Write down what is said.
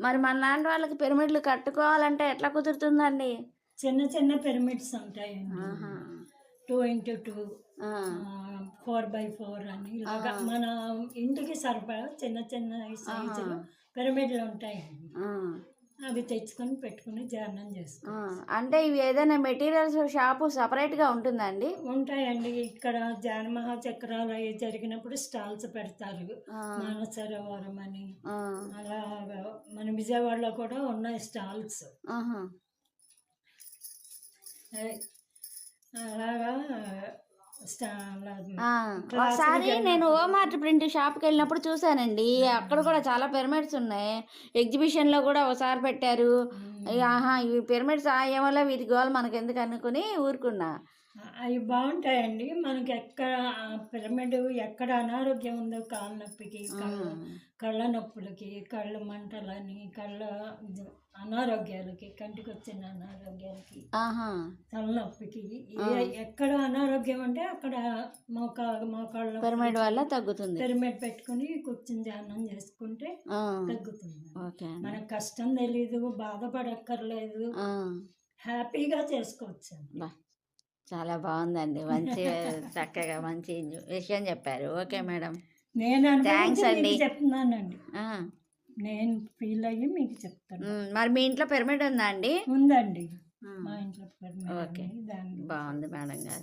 మరి మన లాంటి వాళ్ళకి పిరమిడ్లు కట్టుకోవాలంటే ఎట్లా కుదురుతుందండి? చిన్న చిన్న పిరమిడ్స్ ఉంటాయండి. ఆహా. Two into two four by four అని ఇలాగా మన ఇంటికి సరిపడా చిన్న చిన్న సైజులు పిరమిడ్లు ఉంటాయండి. ఆ, అవి తెచ్చుకొని పెట్టుకుని ధ్యానం చేసుకో. ఆ. అంటే ఇవి ఏదైనా మెటీరియల్స్ షాపు సపరేట్గా ఉంటుందండి? ఉంటాయండి. ఇక్కడ ధ్యాన మహాచక్రాలు అవి జరిగినప్పుడు స్టాల్స్ పెడతారు. మానసరోవరం అని. అలా మన విజయవాడలో కూడా ఉన్నాయి స్టాల్స్. అలాగా ఒకసారి నేను ఓమార్ట్ ప్రింట్ షాప్కి వెళ్ళినప్పుడు చూశానండి. అక్కడ కూడా చాలా పిరమిడ్స్ ఉన్నాయి. ఎగ్జిబిషన్లో కూడా ఒకసారి పెట్టారు. ఆహా ఇవి పిరమిడ్స్ ఏమో వీటి గోల్ మనకి ఎందుకు అనుకుని ఊరుకున్నా. అవి బాగుంటాయండి. మనకి ఎక్కడ పిరమిడ్ ఎక్కడ అనారోగ్యం ఉందో కాళ్ళ నొప్పికి కళ్ళ నొప్పులకి కళ్ళ మంటలని కళ్ళ అనారోగ్యాలకి కంటికి వచ్చిన అనారోగ్యాలకి తలనొప్పికి ఎక్కడ అనారోగ్యం అంటే అక్కడ మోకా మోకాళ్ళ పిరమిడ్ వల్ల తగ్గుతుంది. పిరమిడ్ పెట్టుకుని కూర్చుని ధ్యానం చేసుకుంటే తగ్గుతుంది. మనకు కష్టం తెలీదు బాధపడక్కర్లేదు. హ్యాపీగా చేసుకోవచ్చు చాలా బాగుందండి. మంచి చక్కగా మంచి విషయం చెప్పారు. Okay madam. నేను అనుభవించి అండి. చెప్తున్నానండి. నేను ఫీల్ అయ్యి మీకు చెప్తాను మరి మీ ఇంట్లో పిరమిడ్ ఉందా అండి? ఉందండి. మా ఇంట్లో పిరమిడ్ ఓకే. బాగుంది మేడం గారు.